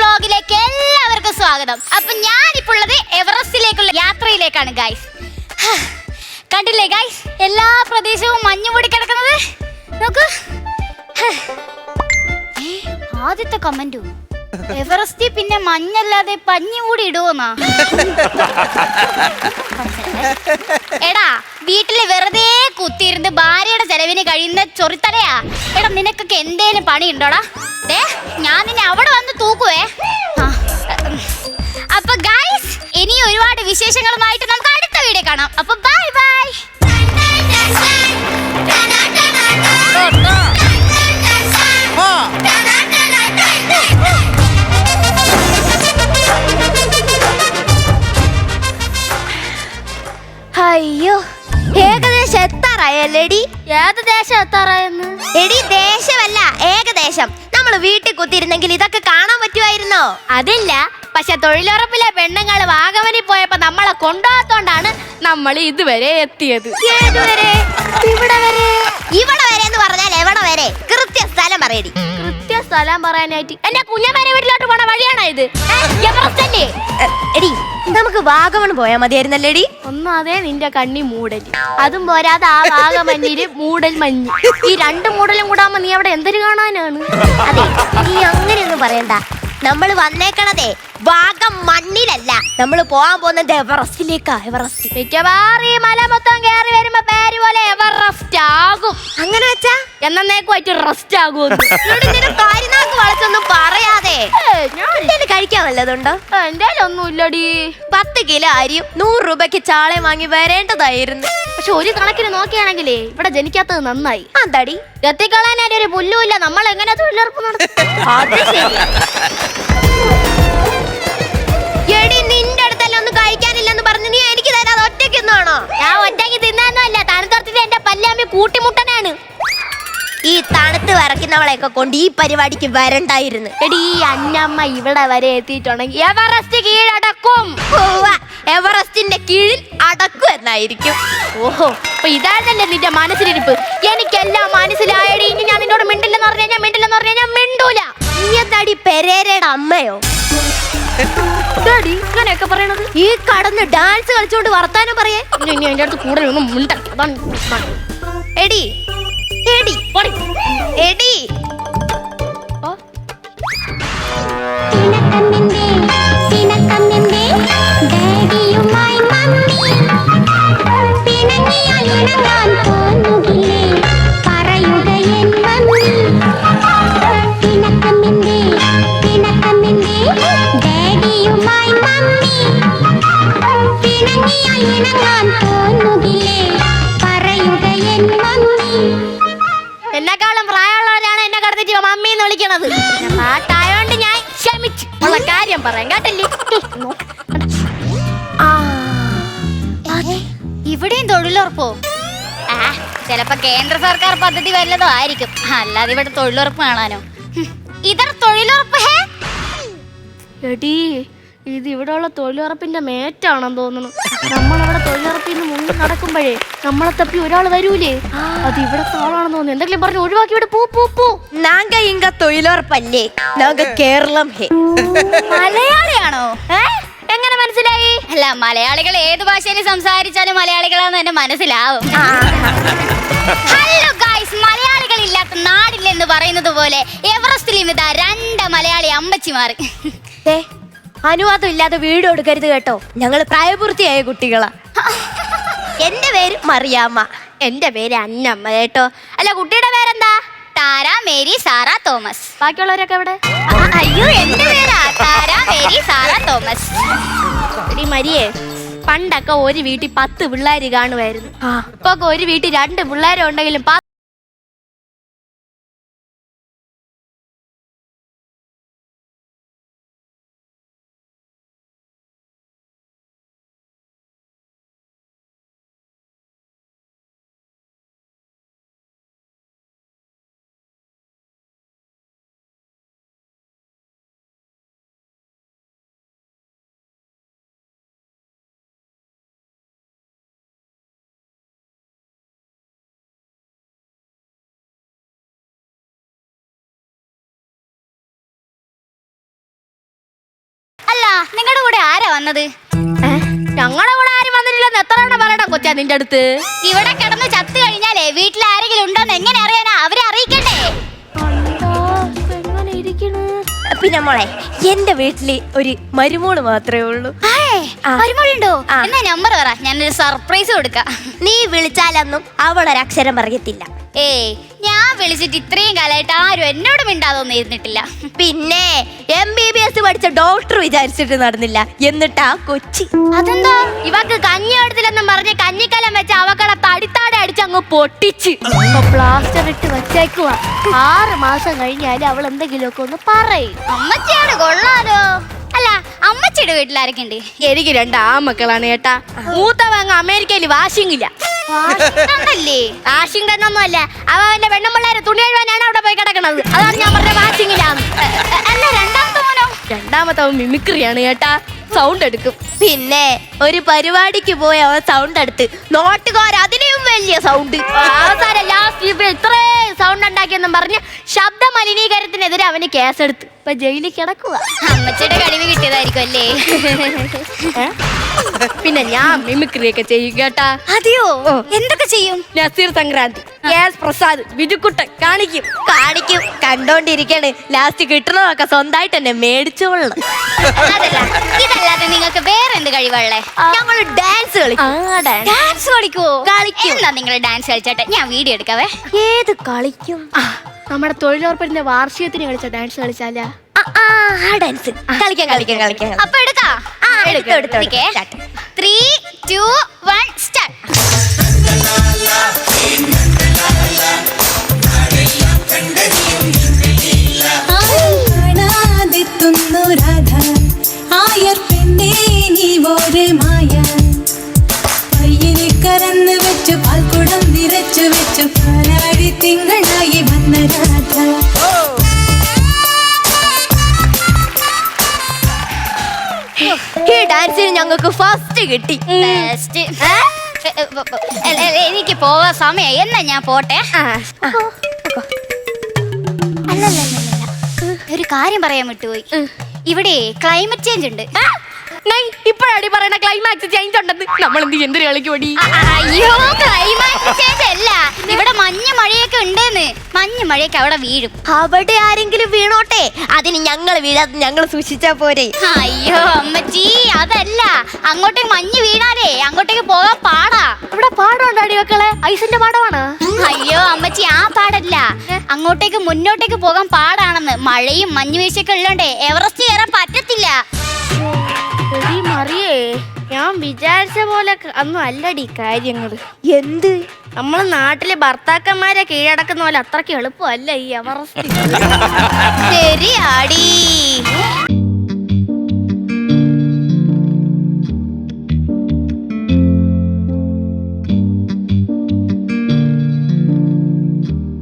വ്ലോഗിലേക്ക് എല്ലാവർക്കും സ്വാഗതം. അപ്പൊ ഞാനിപ്പോൾ എവറസ്റ്റിലേക്കുള്ള യാത്രയിലേക്കാണ് ഗൈസ് കണ്ടില്ലേ ഗൈസ് എല്ലാ പ്രദേശവും മഞ്ഞ് മൂടി കിടക്കുന്നത്? നോക്കൂ. ആദ്യത്തെ കമന്റും എവറസ്റ്റ് പിന്നെ മഞ്ഞല്ലാതെ പഞ്ഞി കൂടി ഇടുവോന്നാ? എടാ വീട്ടിൽ വെറുതെ കുത്തിയിരുന്ന് ഭാര്യയുടെ ചെലവിന് കഴിയുന്ന ചൊറിത്തലയാ. എടാ നിനക്കൊക്കെ എന്തേലും പണി ഉണ്ടോടാ ഞാൻ നിന്നെ അവിടെ വന്ന് എത്താറായല്ലേടി ഏത് ദേശം എത്താറായെന്ന് എടി ദേശമല്ല ഏകദേശം. നമ്മൾ വീട്ടിൽ കുത്തിയിരുന്നെങ്കിൽ ഇതൊക്കെ കാണാൻ പറ്റുമായിരുന്നോ? അതില്ല. പക്ഷെ തൊഴിലുറപ്പിലെ പെണ്ണുങ്ങൾ വാഗമനി പോയപ്പോ നമ്മളെ കൊണ്ടുപോകാത്തോണ്ടാണ് നമ്മൾ ഇതുവരെ എത്തിയത്. ഏതുവരെ ഇവിടെ വരെ. ഇവിടെ വരെ എന്ന് പറഞ്ഞാൽ എവിടെ വരെ? കൃത്യ സ്ഥലം പറയടി. കൃത്യ സ്ഥലം പറയാനായിട്ട്. എന്റെ കുഞ്ഞമ്മേനെ വീട്ടിലോട്ട് പോണ വഴിയാണോ ഇത്? എവറസ്റ്റ് അല്ലേ വാഗമൺ പോയാ മതിയായിരുന്നല്ലേടി? ഒന്നാതെ നിന്റെ കണ്ണി മൂടൽ അതും പോരാതെ ആ വാഗമഞ്ഞിൽ മൂടൽ മഞ്ഞ്. ഈ രണ്ട് മൂടലും കൂടാമോ നീ അവിടെ എന്തൊരു കാണാനാണ്? അതെ നീ അങ്ങനെയൊന്നും പറയണ്ട. നമ്മൾ വന്നേക്കണതേ വാഗം മണ്ണിലല്ല. നമ്മൾ പോകാൻ പോകുന്നത് എവറസ്റ്റിലേക്കാ എവറസ്റ്റ്. മിക്കവാറും ഈ മല മൊത്തം കയറി വരുമ്പോ പേര് പോലെ എവറസ്റ്റ് ആകും അങ്ങനെ വെച്ചാ? എന്നേക്കുമായിട്ട് റെസ്റ്റ് ആകും വളച്ചൊന്നും പറയാതെ. എന്തേലും കഴിക്കാൻ വല്ലതുണ്ടോ? എന്റെ ഒന്നും ഇല്ലടി പത്ത് കിലോ അരിയും നൂറ് രൂപയ്ക്ക് ചാളയും വാങ്ങി വരേണ്ടതായിരുന്നു. പക്ഷെ ഒരു കണക്കിന് നോക്കിയാണെങ്കിലേ ഇവിടെ ജനിക്കാത്തത് നന്നായി. അതാടി. എത്തിക്കളയാനായിട്ട് ഒരു പുല്ലുമില്ല നമ്മൾ എങ്ങനെ തൊഴിലുറപ്പ് എടി നിന്റെ അടുത്തല്ല ഒന്നും കഴിക്കാനില്ലെന്ന് പറഞ്ഞു നീ എനിക്ക് തരാതെ ഒറ്റയ്ക്കൊന്നാണോ ഞാൻ ഒറ്റയ്ക്ക് എന്റെ കൂട്ടിമുട്ടനാണ് ഈ തണുത്ത് വിറയ്ക്കുന്നവളെയൊക്കെ കൊണ്ട് ഈ പരിപാടിക്ക് വരണ്ടായിരുന്നു. എടി ഈ അന്നമ്മ ഇവിടെ വരെ എത്തിയിട്ടുണ്ടെങ്കിൽ എവറസ്റ്റ് കീഴടക്കും. ഉവ്വ, എവറസ്റ്റിന്റെ കീഴിൽ അടക്കും എന്നായിരിക്കും. ഓഹോ അപ്പൊ ഇതാണല്ലേ നിന്റെ മനസ്സിലിരിപ്പ്? എനിക്കെല്ലാം മനസ്സിലായടി ഇനി ഞാൻ നിന്നോട് മിണ്ടില്ലെന്ന് പറഞ്ഞു കഴിഞ്ഞാൽ മിണ്ടില്ലെന്ന് പറഞ്ഞു കഴിഞ്ഞാൽ മിണ്ടൂല. നീ എന്താടി പെരേരയുടെ അമ്മയോ? ഇതാടി ഇങ്ങനെയൊക്കെ പറയണത്? ഈ കടന്ന് ഡാൻസ് കളിച്ചോണ്ട് വർത്താനം പറയേ. ഇനി ഇനി എന്റെ അടുത്ത് അതാണ് പ്രശ്നം. എടി എടി പോടി. എടി. ഓ, തിണക്കമ്മിന്റെ തിണക്കമ്മിന്റെ ഡാഡിയുമായി എന്നെക്കാളും പ്രായമുള്ളവരാണ് എന്നെ കടന്നിട്ട് മമ്മി എന്ന് വിളിക്കണത്. പാട്ടായോണ്ട് ഞാൻ ക്ഷമിച്ചു. ഉള്ള കാര്യം പറയാം കേട്ടല്ലേ? ഇവിടെയും തൊഴിലുറപ്പോ? ആ ചിലപ്പോ കേന്ദ്ര സർക്കാർ പദ്ധതി വല്ലതോ ആയിരിക്കും. അല്ലാതെ ഇവിടെ തൊഴിലുറപ്പ് കാണാനോ? ഇതർ തൊഴിലുറപ്പ് എടീ ഇത് ഇവിടെയുള്ള തൊഴിലുറപ്പിന്റെ മേറ്റാണെന്ന് തോന്നുന്നു. നമ്മളവിടെ തൊഴിലുറപ്പിൽ നിന്ന് മുങ്ങി നടക്കുമ്പോഴേ നമ്മളെ തപ്പി ഒരാൾ വരൂലേ? അത് ഇവിടെ ആളാണെന്ന് തോന്നുന്നു. എന്തെങ്കിലും പറഞ്ഞു ഒഴിവാക്കി ഇവിടെ പോ പോ പോ. നാങ്ക ഇങ്ക തൊഴിലുറപ്പല്ലേ? നാങ്ക കേരളം ഹേ. മലയാളിയാണോ? എങ്ങനെ മനസ്സിലായി? അല്ല മലയാളികൾ ഏത് ഭാഷയിൽ സംസാരിച്ചാലും മലയാളികളാന്ന് എന്റെ മനസ്സിലാവും. ഹലോ ഗായ്സ് മലയാളികൾ ഇല്ലാത്ത നാടില്ലെന്ന് പറയുന്നത് പോലെ എവറസ്റ്റിലും ഇതാ രണ്ട് മലയാളി അമ്മച്ചിമാർ. ദേ, അനുവാദം ഇല്ലാതെ വീട് കൊടുക്കരുത് കേട്ടോ. ഞങ്ങൾ പ്രായപൂർത്തിയായ കുട്ടികളാ. എന്റെ പേര് മറിയാമ്മ. എന്റെ പേര് അന്നമ്മ കേട്ടോ. അല്ല കുട്ടിയുടെ പേരെന്താ? താര മേരി സാറ തോമസ്. ബാക്കിയുള്ളവരൊക്കെ എവിടെ? അയ്യോ എന്റെ പേരാ. താര മേരി സാറ തോമസ്. എടി മരിയേ പണ്ടൊക്കെ ഒരു വീട്ടിൽ പത്ത് പിള്ളേർ കാണുമായിരുന്നു. ഇപ്പൊ ഒരു വീട്ടിൽ രണ്ട് പിള്ളേരുണ്ടെങ്കിലും വന്നത്? ഞങ്ങളുടെ കൂടെ ആരും വന്നിട്ടില്ലെന്ന് എത്ര തവണ പറയണം കൊച്ചാ നിന്റെ അടുത്ത്? ഇവിടെ കിടന്ന് ചത്തു കഴിഞ്ഞാലേ വീട്ടിൽ ആരെങ്കിലും ഉണ്ടോന്ന് എങ്ങനെ അറിയാനാ? അവരെ അറിയിക്കണ്ടേ? പിന്നെ മോളെ എന്റെ വീട്ടിൽ ഒരു മരുമോൾ മാത്രമേ ഉള്ളൂ. എന്നാ നമ്പർ പറ ഞാനൊരു സർപ്രൈസ് കൊടുക്കാം. നീ വിളിച്ചാലൊന്നും അവളൊരക്ഷരം പറയത്തില്ല. ഏയ് ഞാൻ വിളിച്ചിട്ട് ഇത്രയും കാലമായിട്ട് ആരും എന്നോട് മിണ്ടാതൊന്നും ഇരുന്നിട്ടില്ല. പിന്നെ എം ബി ബി എസ് പഠിച്ച ഡോക്ടർ വിചാരിച്ചിട്ട് നടന്നില്ല. എന്നിട്ടാ കൊച്ചി. അതെന്താ? ഇവക്ക് കഞ്ഞി എടുത്തില്ലെന്നും പറഞ്ഞ് കഞ്ഞിക്കലം വെച്ച് അവക്കടെ തടിത്താടെ അടിച്ച് അങ്ങ് പൊട്ടിച്ച് പ്ലാസ്റ്റർ ഇട്ട് വെച്ചേക്കുവാ. ആറ് മാസം കഴിഞ്ഞാൽ അവൾ എന്തെങ്കിലുമൊക്കെ ഒന്ന് പറയും. അമ്മച്ചിയാണ് കൊള്ളാലോ. അല്ല അമ്മച്ചിയുടെ വീട്ടിലാരൊക്കെ ഉണ്ട് എനിക്ക് രണ്ട് ആമക്കളാണ് കേട്ടാ മൂത്തവ അങ്ങ് അമേരിക്കയിൽ വാഷിംഗില്ല വാഷിംഗ്ടൺ ഒന്നും അല്ല അവ അവന്റെ പെണ്ണുമ്പിള്ളേരെ തുണി കഴുകാനാണ് അവിടെ പോയി കിടക്കണത്. അതാണ് ഞാൻ പറഞ്ഞ വാഷിംഗിലാണ് അല്ല രണ്ടാമത്തെ മോനോ? രണ്ടാമത്തെ അവൻ മിമിക്രിയാണ് കേട്ടാ സൗണ്ട് എടുക്കും. പിന്നെ ഒരു പരിപാടിക്ക് പോയി അവൻ സൗണ്ട് എടുത്ത്. നോട്ടുകാർ അതിനെയും വലിയ സൗണ്ട് അവസാനം ലാസ്റ്റ് ഇപ്പൊ ഇത്രയും സൗണ്ട് ഉണ്ടാക്കിയെന്നും പറഞ്ഞ് ശബ്ദ മലിനീകരണത്തിനെതിരെ അവന് കേസെടുത്ത്. ഇപ്പൊ ജയിലിൽ കിടക്കുക അമ്മച്ചിയുടെ കഴിവ് കിട്ടിയതായിരിക്കും അല്ലേ? പിന്നെ ഞാൻ മിമിക്രി ഒക്കെ ചെയ്യും കേട്ടാ. അതെയോ? എന്തൊക്കെ ചെയ്യും? നസീർ സംക്രാന്തി എസ് പ്രസാദ് ബിജുക്കുട്ടൻ കാണിക്കും. കാണിക്കും. കണ്ടോണ്ടിരിക്കണ് ലാസ്റ്റ് കിട്ടണതൊക്കെ സ്വന്തമായിട്ട് തന്നെ മേടിച്ചോളണം. ഇതല്ലാതെ നിങ്ങൾക്ക് വേറെ എന്ത് കഴിവുള്ളേ ഞങ്ങൾ ഡാൻസ് കളിക്കും. ഡാൻസ് കളിക്കുവോ? കളിക്കും. എന്നാ നിങ്ങൾ ഡാൻസ് കളിച്ചോട്ടെ? ഞാൻ വീഡിയോ എടുക്കാവേ. ഏത് കളിക്കും? നമ്മുടെ തൊഴിലുറപ്പിന്റെ വാർഷികത്തിന് കളിച്ച? ഡാൻസ് കളിച്ചാലാ? ഡാൻസ് കളിക്കാം കളിക്കാം കളിക്കാം അപ്പൊ എടുക്കാ. ആ, എടുത്തോ, എടുത്തോ. Three two one start Radha ആയർ പെണ്ണേ നീ ഒരു മായ. കയ്യിൽ കറന്ന് വെച്ചു പാൽക്കുടം നിറച്ചു വെച്ചു പാലാടി തിങ്കളായി വന്ന രാധ. ഈ ഡാൻസിന് ഞങ്ങൾക്ക് ഫസ്റ്റ് കിട്ടി. ബെസ്റ്റ് എനിക്ക് പോവാൻ സമയം എന്നാ ഞാൻ പോട്ടെ. ഒരു കാര്യം പറയാൻ വിട്ടുപോയി. ഇവിടെ ക്ലൈമറ്റ് ചേഞ്ച് ഉണ്ട്. ഇപ്പോഴാണ് പറയണ ക്ലൈമാക്സ് ചേഞ്ച് ഉണ്ടെന്ന്. നമ്മൾ എന്ത് എന്തൊരു അ- അയ്യോ ക്ലൈമാക്സ് ചേഞ്ച് അല്ല ഇവിടെ മഞ്ഞ് മഴയൊക്കെ ഉണ്ടെന്ന് മഞ്ഞ് മഴയൊക്കെ അവിടെ വീഴും. അവിടെ ആരെങ്കിലും വീണോട്ടെ? അതിന് ഞങ്ങൾ വീഴാതെ ഞങ്ങൾ സൂക്ഷിച്ചാ പോരെ. അയ്യോ അമ്മച്ചി അതല്ല. അങ്ങോട്ടേക്ക് മഞ്ഞ് വീണാലേ അങ്ങോട്ടേക്ക് പോകാൻ പാടാ. ഇവിടെ പാടമുണ്ടാടി മക്കളെ. ഐസിന്റെ പാടമാണ്. അയ്യോ അമ്മച്ചി ആ പാടല്ല. അങ്ങോട്ടേക്ക് മുന്നോട്ടേക്ക് പോകാൻ പാടാണെന്ന്. മഴയും മഞ്ഞ് വീഴ്ചയൊക്കെ ഉള്ളോണ്ടേ എവറസ്റ്റ് കയറാൻ പറ്റത്തില്ല. മറിയേ. ഞാൻ വിചാരിച്ച പോലെ ഒന്നും അല്ലടി കാര്യങ്ങൾ എന്ത്? നമ്മളെ നാട്ടിലെ ഭർത്താക്കന്മാരെ കീഴടക്കുന്ന പോലെ അത്രയ്ക്ക് എളുപ്പമല്ല ഈ എവറസ്റ്റ് ശരിയാടി.